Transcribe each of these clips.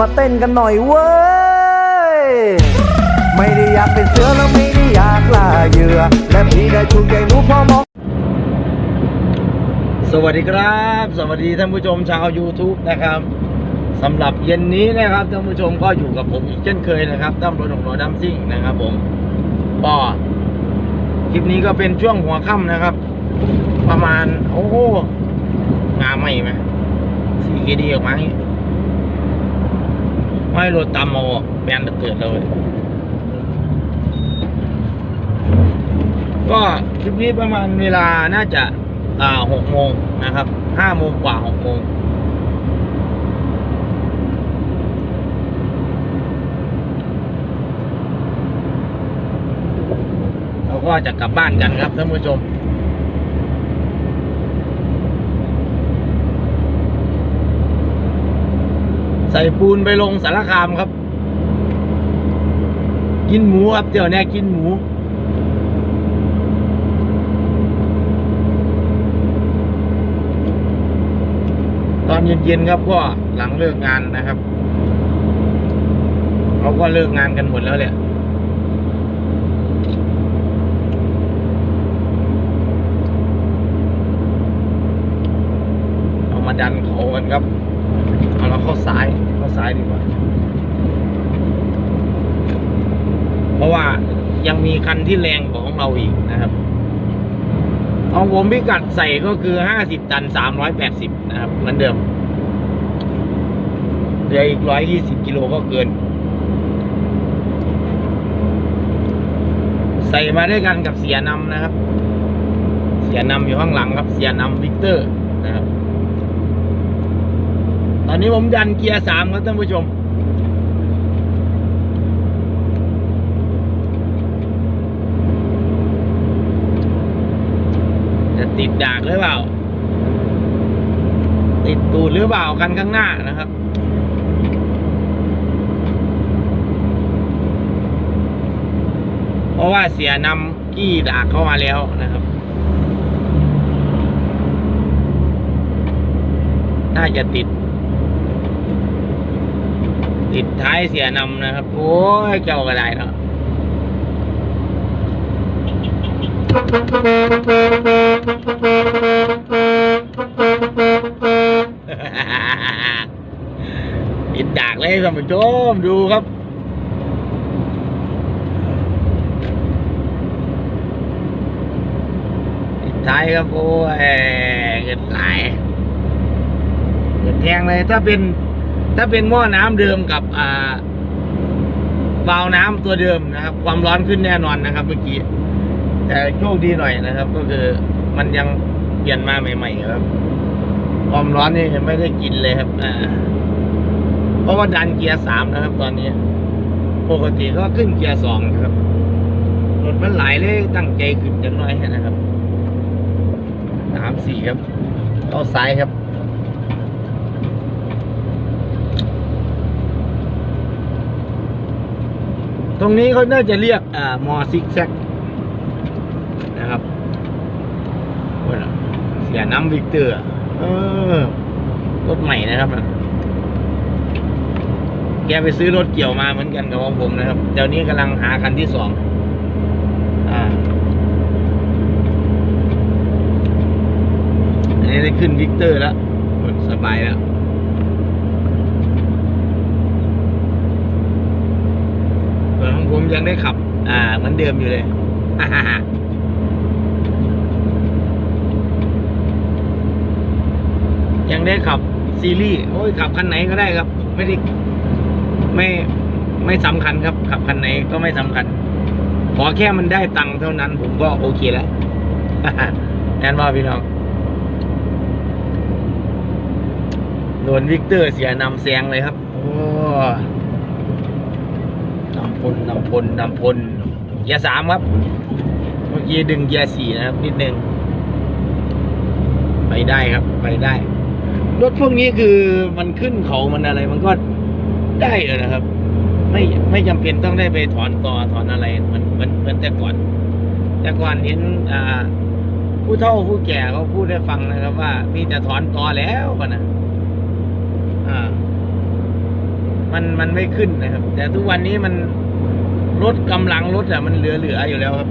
มาเต้นกันหน่อยเว้ย ไม่ได้อยากเป็นเสือแล้วไม่ได้อยากล่าเหยื่อ และพี่ได้ถูกใจหนูพอมองสวัสดีครับ สวัสดีท่านผู้ชมชาว YouTube นะครับสำหรับเย็นนี้นะครับท่านผู้ชมก็อยู่กับผมอีกเช่นเคยนะครับตั้มรถของหนอดัมซิ่งนะครับ ผมก็คลิปนี้ก็เป็นช่วงหัวค่ำนะครับ ประมาณโอ้โหงามไหมไหมสีเคดีออกมาอย่าง งี้ไม่รถตามมาออกแบนเกิดเลยก็คลิปนี้ประมาณเวลาน่าจะอ่าหกโมงนะครับห้าโมงกว่าหกโมงเราก็จะกลับบ้านกันครับท่านผู้ชม ส่ปูนไปลงสารคามครับ กินหมูครับเดี๋ยวนี้กินหมูตอนเย็นๆครับก็หลังเลิกงานนะครับเขาก็เลิกงานกันหมดแล้วแหละเอามาดันเขากันครับ เอาเราเข้าซ้ายเข้าซ้ายดีกว่า เพราะว่ายังมีคันที่แรงกว่าของเราอีกนะครับของผมพิกัดใส่ก็คือห้าสิบตันสามร้อยแปดสิบนะครับ เหมือนเดิมเหลืออีกร้อยยี่สิบกิโลก็เกิน ใส่มาด้วยกันกับเสียนำนะครับ เสียนำอยู่ข้างหลังครับ เสียนำวิกเตอร์นะครับ ตอนนี้ผมดันเกียร์สามครับท่านผู้ชม จะติดดากหรือเปล่า ติดตูดหรือเปล่ากันข้างหน้านะครับเพราะว่าเสียนำกี้ดากเข้ามาแล้วนะครับ น่าจะติด ติดท้ายเสียนำนะครับ โอ้ย เจ้าก็ได้เนาะอินดากเลยท่านผู้ชมดูครับอินท้ายครับโอ้ยเงินไหลายเงินแทงเลยถ้าเป็น ถ้าเป็นหม้อน้ำเดิมกับอ่าวาล์วน้ำตัวเดิมนะครับ ความร้อนขึ้นแน่นอนนะครับ เมื่อกี้ แต่โชคดีหน่อยนะครับ ก็คือมันยังเปลี่ยนมาใหม่ๆครับ ความร้อนนี่ยังไม่ได้กินเลยครับอ่าเพราะว่าดันเกียร์สามนะครับ ตอนนี้ ปกติก็ขึ้นเกียร์สองนะครับรถมันไหลเลยตั้งใจขึ้นจังน้อยนะครับสามสี่ครับเข้าซ้ายครับ ตรงนี้เขาน่าจะเรียกอ่ามอซิกแซกนะครับโอ้ยเสียน้ำวิกเตอร์เออรถใหม่นะครับแกไปซื้อรถเกี่ยวมาเหมือนกันกับของผมนะครับ เดี๋ยวนี้กำลังหาคันที่สองอ่าอันนี้ได้ขึ้นวิกเตอร์แล้วสบายแล้วส่วนของ ผมยังได้ขับ อ่าเหมือนเดิมอยู่เลยยังได้ขับซีรีส์โอ้ยขับคันไหนก็ได้ครับ ไม่ได้ไม่ไม่สำคัญครับ ขับคันไหนก็ไม่สำคัญ ขอแค่มันได้ตังค์เท่านั้น ผมก็โอเคแล้วแอนว่าพี่น้องโดนวิกเตอร์เสียนำแซงเลยครับ โอ้ำพลนำพลนำพลเกียร์สามครับ เมื่อกี้ดึงเกียร์สี่นะครับ นิดนึง ไปได้ครับ ไปได้ รถพวกนี้คือมันขึ้นเขามันอะไร มันก็ได้เอะนะครับ ไม่ไม่จำเป็นต้องได้ไปถอนต่อถอนอะไรเหมือนเหมือนเหมือนแต่ก่อน แต่ก่อนเห็นอ่าผู้เฒ่าผู้แก่เขาพูดได้ฟังนะครับว่ามีแต่ถอนต่อแล้วกันนะอ่า มันมันไม่ขึ้นนะครับ แต่ทุกวันนี้มัน รถกำลังรถอะมันเหลือเหลืออยู่แล้วครับ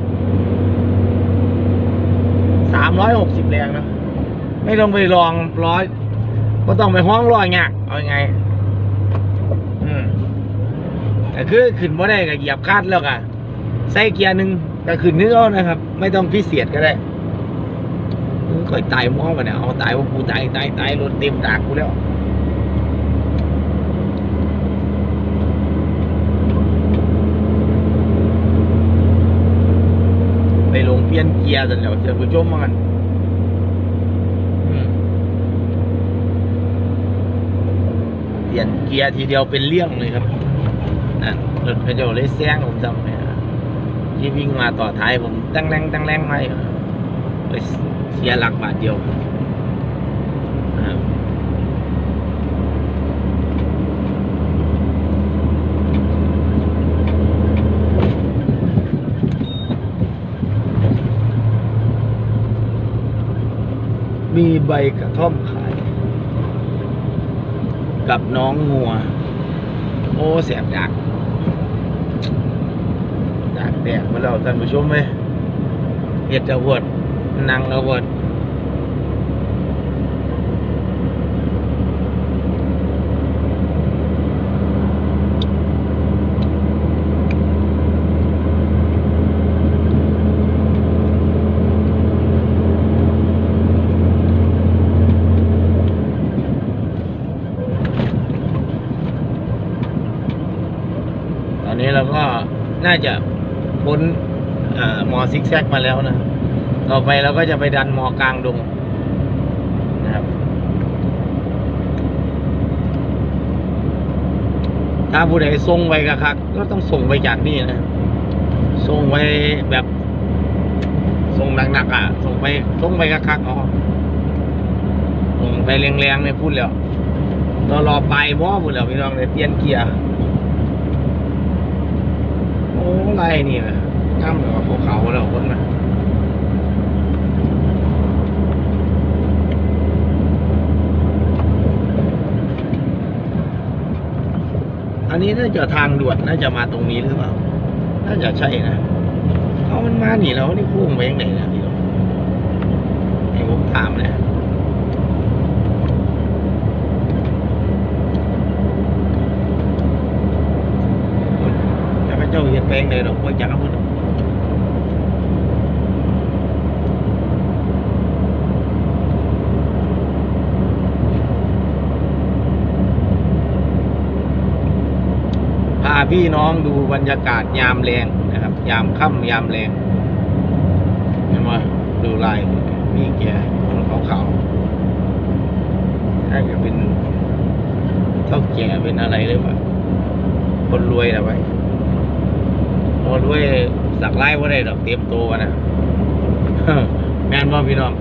สามร้อยหกสิบแรงนะไม่ต้องไปลองร้อยก็ต้องไปห้องร้อยเงี้ยเอาไง อืมแต่คือขึ้นบ่ได้ก็เหยียบคาดแล้วก็ใส่เกียร์หนึ่งก็ขึ้นนึกเอานะครับ ไม่ต้องพิเศษก็ได้ค่อยตายม้อมาเนี่ยเอาตายว่ากูตายตายตายรถเต็มดากกูแล้ว ไปลงเปลี่ยนเกียร์สันเดียวเจอผู้ชมมากันเปลี่ยนเกียร์ทีเดียวเป็นเลี่ยงเลยครับนั่นรถพระเจ้าเลยแซงผมจำเนี่ยที่วิ่งมาต่อท้ายผมตั้งแรงตั้งแรงไม่เสียหลักบาทเดียวนะครับ มีใบกระท่อมขาย กับน้องงัว โอ้แสบดักดักแดกมาแล้วท่านผู้ชมไหมเห็ดระเบิดนังระเบิดตอนนี้เราก็ น่าจะพ้นมอซิกแซกมาแล้วนะ ต่อไปเราก็จะไปดันมอกลางดงนะครับ ถ้าผู้ใดส่งไว้กะคักก็ต้องส่งไปจากนี่นะ ส่งไว้แบบส่งหนักๆอะ ส่งไปส่งไปกะคักอ๋อส่งไปแรงๆเนี่ยพูดแล้วรารอไปมอพูดแล้วพี่น้องเลยเปลี่ยนเกียร์ โอ้ ไรนี่นะง่ำเหรอภูเขาแล้วคนนอันนี้น่าจะทางด่วนน่าจะมาตรงนี้หรือเปล่า น่าจะใช่นะเอามันมาหนีแล้วนี่พุ่งไปยังไงนะพี่น้องให้ผมถามเลยแล้วพระเจ้าเห็นแปลงเลยหรอกว่าจะเอาพุ่นหรอกพาพี่น้องดูบรรยากาศยามแรงนะครับ ยามค่ำยามแรงเห็นไหมดูลายมีแก่คนขาวๆน่าจะเป็นเท่าแก่เป็นอะไรหรือเปล่าคนรวยนะไป คนรวยสักไล่ว่าได้ดอกเตรียมตัวนะแม่นบ่พี่น้อง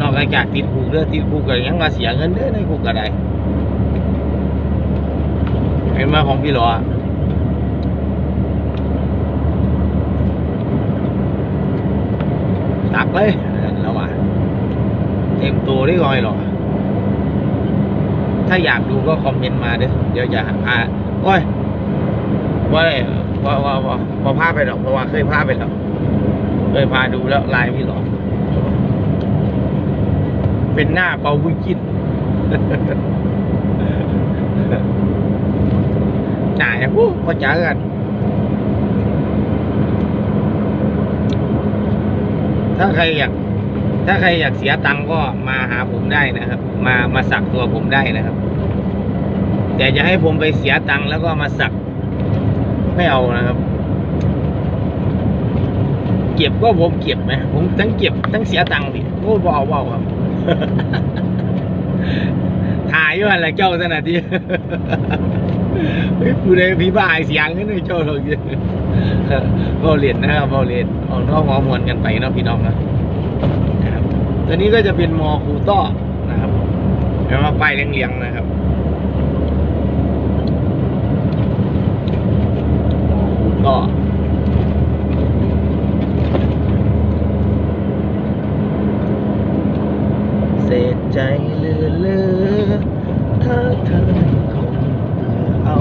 นอกจากติดคุกเด้อติดคุกก็ยังมาเสียเงินเด้อในคุกก็ได้เห็นมาของพี่หลอสักเลยแล้วว่าเต็มตัวได้ก่อยหรอถ้าอยากดูก็คอมเมนต์มาเด้อเดี๋ยวจะหาโอ้ย ว่าได้ว่าว่าว่าพอพาไปหรอกเพราะว่าเคยพาไปแล้วเคยพาดูแล้วลายพี่หลอกเป็นหน้าเปาบุญกินจ่ายปุ๊บก็จ่ากัน ถ้าใครอยาก ถ้าใครอยากเสียตังก็มาหาผมได้นะครับ มามาสักตัวผมได้นะครับ แต่จะให้ผมไปเสียตังแล้วก็มาสัก ไม่เอานะครับ เก็บก็ผมเก็บไหมผมทั้งเก็บทั้งเสียตังค์ดิโอ้เบาเบาครับถ่ายอยู่อะไรเจ้าสนาทีเฮ้ผู้ใดพี่บ้าเสียงนี่เจ้าเราเยอะเบาเรียนนะครับบาเรียนเอาน้องหัวมวนกันไปเนาะพี่น้องนะนะครับตัวนี้ก็จะเป็นมอคูต้อนะครับเดี๋ยวมาไปายเรียงๆนะครับมอคูต้อเศษใจเหลือเลือถ้าเธอคงเบื่อเอา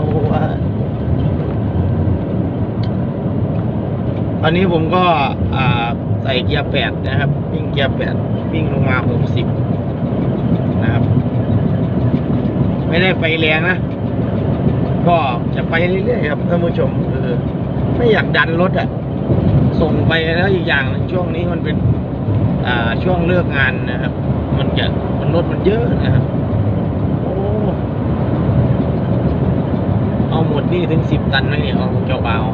อนนี้ผมก็ใส่เกียร์แปดนะครับ วิ่งเกียร์แปดวิ่งลงมาหกสิบนะครับ ไม่ได้ไปแรงนะ ก็จะไปเรื่อยๆครับท่านผู้ชมคือไม่อยากดันรถอะส่งไปแล้วอีกอย่างหนึ่งช่วงนี้มันเป็นช่วงเลิกงานนะครับ มันจะมันรถมันเยอะนะครับโอ้เอาหมดนี่ถึงสิบตันไหมเนี่ยเอาเจ้าบ่าว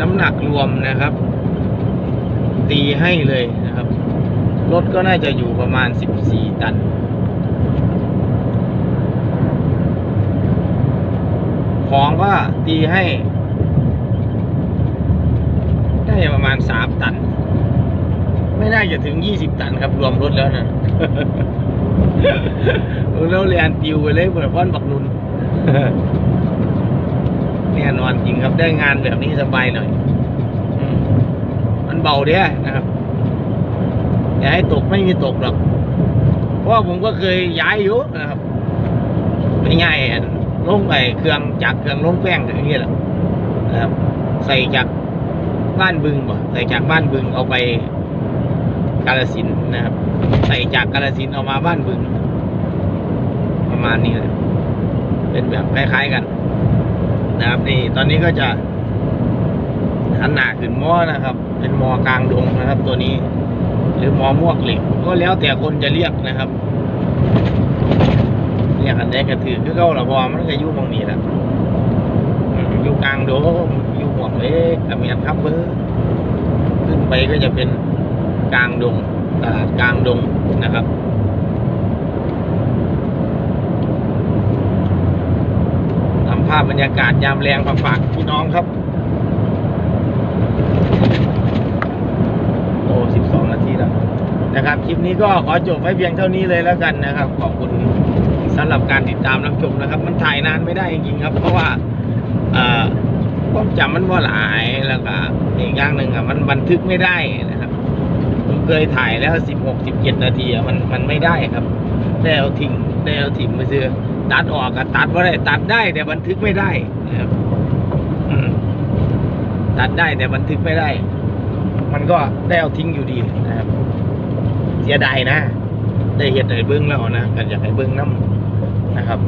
น้ำหนักรวมนะครับ ตีให้เลยนะครับ รถก็น่าจะอยู่ประมาณสิบสี่ตัน ของก็ตีให้ ได้ประมาณสามตัน ไม่น่าจะถึงยี่สิบตันครับรวมรถแล้วนะแล้วเรียนติวไปเลยเหมือนพ่อนบักนุน แน่นอนจริงครับได้งานแบบนี้สบายหน่อยอมมันเบาเด้นะครับอย่าให้ตกไม่มีตกหรอกเพราะว่าผมก็เคยย้ายอยู่นะครับไม่ง่ายลงไปเครื่องจากเครื่องลงแป้งอย่างเงี้ยแหละนะครับ ใส่จากบ้านบึงบ่ใส่จากบ้านบึงเอาไปกาลสินนะครับ ใส่จากกาลสินเอามาบ้านบึง ประมาณนี้เลยเป็นแบบคล้ายๆกัน นะครับนี่ตอนนี้ก็จะหันหนาขึ้นมอนะครับ เป็นมอกลางดงนะครับ ตัวนี้ หรือมอมวกเหล็กก็แล้วแต่คนจะเรียกนะครับเรียกอันใดก็ถือคือเก่าละเพอมันก็อยู่หมองนี้แหละอยู่กลางดมอยู่หัวเล็กกับเมียนครับเบอร์ขึ้นไปก็จะเป็นกลางดงตลาดกลางดงนะครับ ทำ ภาพบรรยากาศยามแรงมาฝากพี่น้องครับ โอ้สิบสองนาทีแล้วนะครับ คลิปนี้ก็ขอจบไว้เพียงเท่านี้เลยแล้วกันนะครับ ขอบคุณสำหรับการติดตามรับชมนะครับ มันถ่ายนานไม่ได้จริงๆครับ เพราะว่าอความจำมันว่าหลายแล้วก็อีกอย่างหนึ่งอะมันบันทึกไม่ได้นะครับผมเคยถ่ายแล้วสิบหกสิบเจ็ดนาทีอะมันมันไม่ได้ครับได้เอาทิ้งได้เอาทิ้งไปซื้อ ตัดออกก็ตัดว่าได้ตัดได้แต่บันทึกไม่ได้นะครับอืมตัดได้แต่บันทึกไม่ได้ มันก็ได้เอาทิ้งอยู่ดีนะครับ เสียดายนะ ได้เห็นในเบิ้งแล้วนะกันอยากให้เบิ้งน้ำนะครับ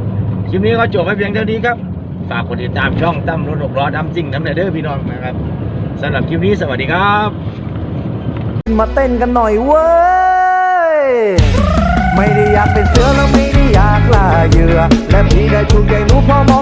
คลิปนี้ก็จบไปเพียงเท่านี้ครับ ฝากกดติดตามช่องตั้มรถหกล้อดำซิ่งน้ำเด้อพี่น้องนะครับสำหรับคลิปนี้สวัสดีครับ มาเต้นกันหน่อยเว้ย ไม่ได้อยากเป็นเสือแล้วไม่ได้อยากล่าเหยื่อ และพี่ได้ถูกใจหนูพอมอง